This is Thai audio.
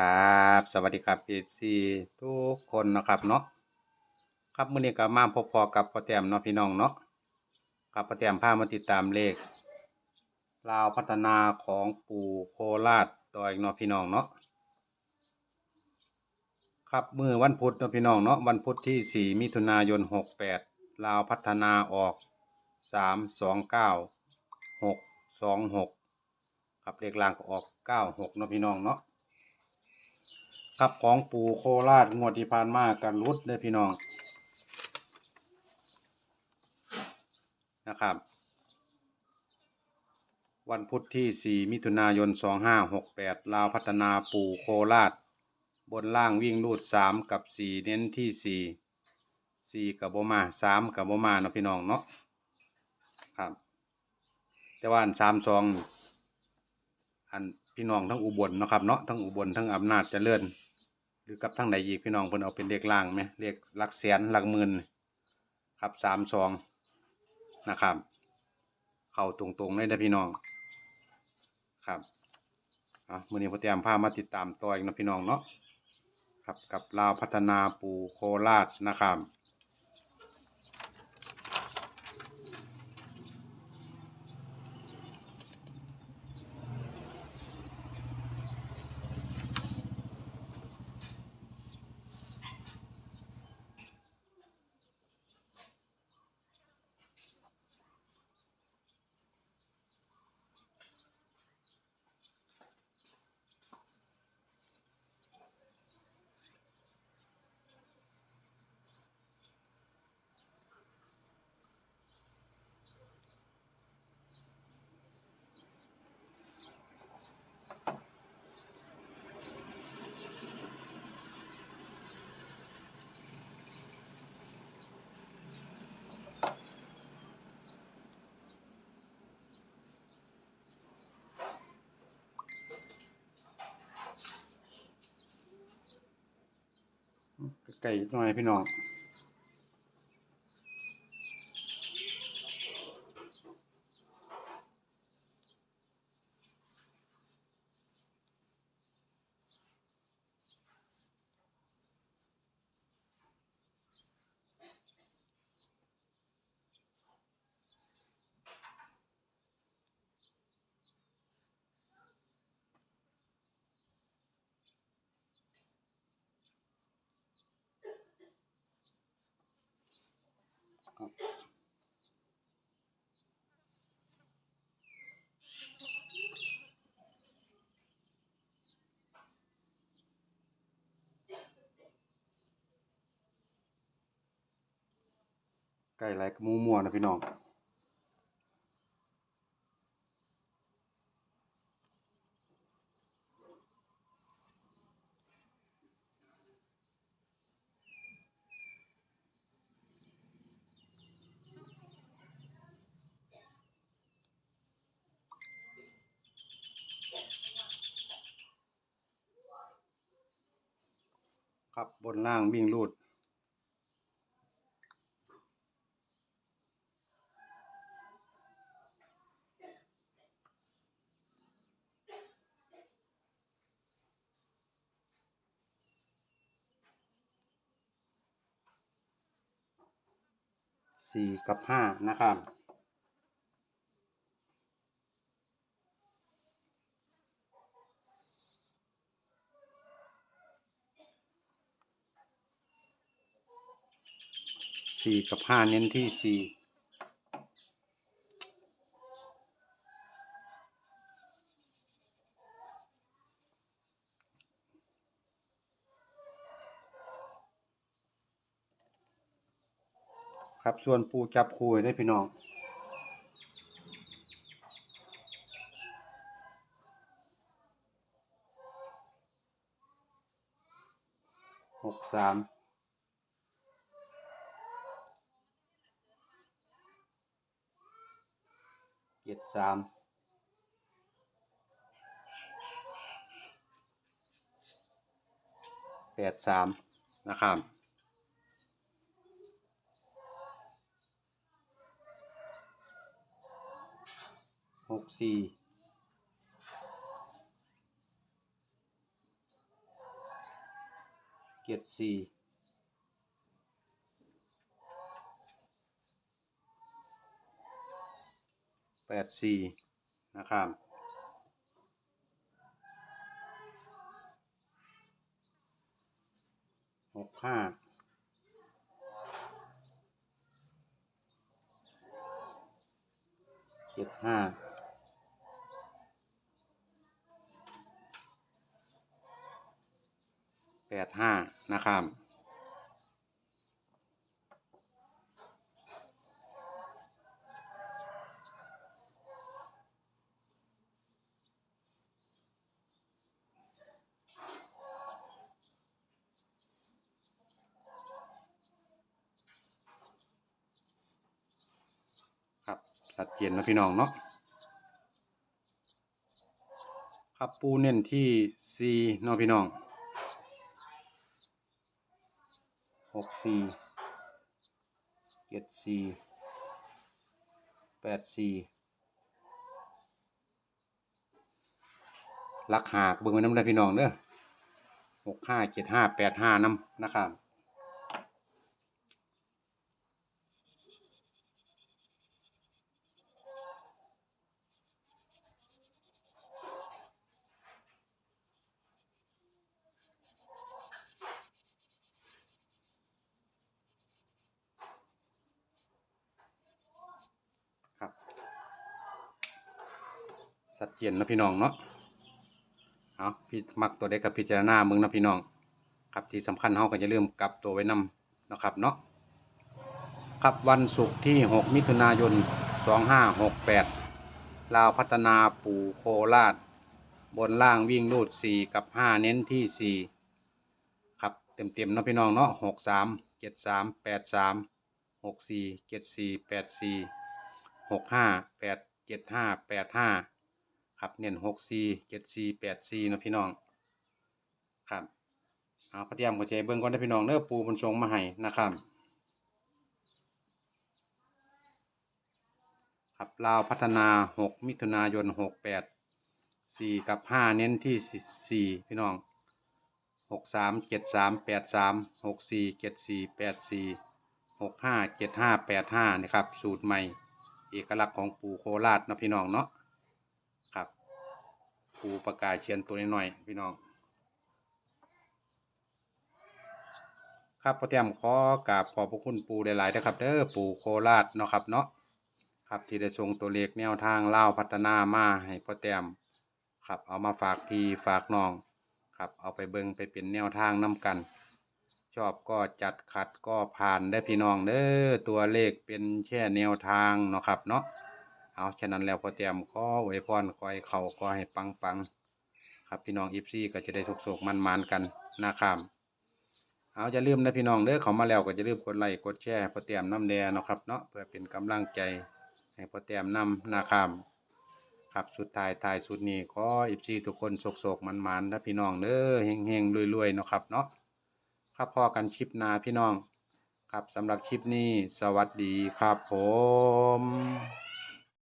ครับ สวัสดีครับ FC ทุกคนนะครับเนาะครับมื้อนี้ก็มาพบพอกับพ่อแต้มเนาะพี่น้องเนาะครับพ่อแต้มพามาติดตามเลขลาวพัฒนาของปู่โคราชต่ออีกเนาะพี่น้องเนาะครับมื้อวันพุธเนาะพี่น้องเนาะวันพุธที่ 4 มิถุนายน 68 ลาวพัฒนาออก 329 626 ครับเลขล่างก็ออก 96เนาะพี่น้องเนาะ ครับของปู่โคราชงวดที่ผ่านมากันรุดเด้พี่น้องนะครับ วันพุธที่ 4 มิถุนายน 2568 ลาวพัฒนาปู่โคราช บนล่างวิ่งรูด 3 กับ 4 เน้นที่ 4 4 กับโบมา 3 กับโบมาเนาะพี่น้องเนาะครับ แต่ว่าอัน3 2อันพี่น้องทั้งอุบลเนะครับเนาะทั้งอุบลทั้งอำนาจเจริญ หรือกับทั้งใดอีกพี่น้องเพิ่นเอาเป็นเลขล่างไหมเลขหลักแสนหลักหมื่นครับสามสองนะครับ เข้าตรงๆเลยนะพี่น้องครับอะมือนี้พอแต้มพามาติดตามต่ออีกนะพี่น้องเนาะครับกับลาวพัฒนาปูโคราชนะครับ ไก่หน่อยพี่น้อง ไก่ไหลกระมูมัวนะพี่น้อง ครับบนล่างวิ่งรูด สี่กับห้านะครับ สี่กับห้าเน้นที่สี่ครับส่วนปูจับคูให้ได้พี่น้องหกสาม เจ็ดสามแปดสามนะครับหกสี่เจ็ดสี่ ดสี่นะครับหกห้าเจ็ดห้าแปดห้านะครับ ครับ ชัดเจนนะพี่น้องเนาะครับปูเน้นที่สี่เนาะพี่น้องหกสี่เจ็ดสี่แปดสี่ลักหากเบิ่งไว้น้ำได้พี่น้องเด้อหกห้าเจ็ดห้าแปดห้าน้ำนะครับ สัดเจียนนะพี่น้องเนาะเอาพี่มักตัวใดกับพิจารณามึงนะพี่น้อง ครับที่สำคัญเฮาก็อย่าลืมกลับตัวไว้นำนะครับเนาะครับวันศุกร์ที่ 6 มิถุนายน 2568 ลาวพัฒนาปู่โคราช บนล่างวิ่งรูด 4 กับ 5 เน้นที่ 4 ครับเต็มๆนะพี่น้องเนาะ63 73 83 64 74 84 65 8 75 85 ครับเน้นหกสี่เจ็ดสี่แปดสี่นะพี่น้อง ครับเอาพระเตรียมหัวใจเบิ้งก่อนนะพี่น้องเนื้อปูบนทรงมาให้นะครับ ครับลาวพัฒนาหกมิถุนายนหกแปดสี่กับห้าเน้นที่สี่พี่น้องหกสามเจ็ดสามแปดสามหกสี่เจ็ดสี่แปดสี่หกห้าเจ็ดห้าแปดห้านะครับ สูตรใหม่ เอกลักษณ์ของปูโคราชนะพี่น้องเนาะ ปูประกาศเชียนตัวน้อยๆพี่น้อง ครับพ่อแต้มขอกราบขอบพระคุณปูหลายๆนะครับเด้อปูโคราชเนาะครับเนาะครับที่ได้ส่งตัวเลขแนวทางเล่าพัฒนามาให้พ่อแต้มครับเอามาฝากพี่ฝากน้องครับเอาไปเบิงไปเป็นแนวทางนํกัน ชอบก็จัดขัดก็ผ่านได้พี่น้องเด้อตัวเลขเป็นแค่แนวทางเนาะครับเนาะ เอาฉะนั้นแล้วพอเตรียมขอไว้พรคอยเขาขอให้ปังปังๆครับพี่น้องอีฟซี่ก็จะได้สุกๆมันมันกันนะครับเอาจะลืมนะพี่น้องเด้อเขามาแล้วก็จะลืมกดไลค์กดแชร์พอเตรียมน้ำแดงนะครับเนาะเพื่อเป็นกำลังใจให้พอเตรียมนำนะครับครับสุดท้ายท้ายสุดนี้ขออีฟซี่ทุกคนสุกๆมันมันนะพี่น้องเด้อเฮงๆรวยๆเนะครับเนาะครับพอกันคลิปนาพี่น้อง ครับสำหรับคลิปนี้สวัสดีครับผม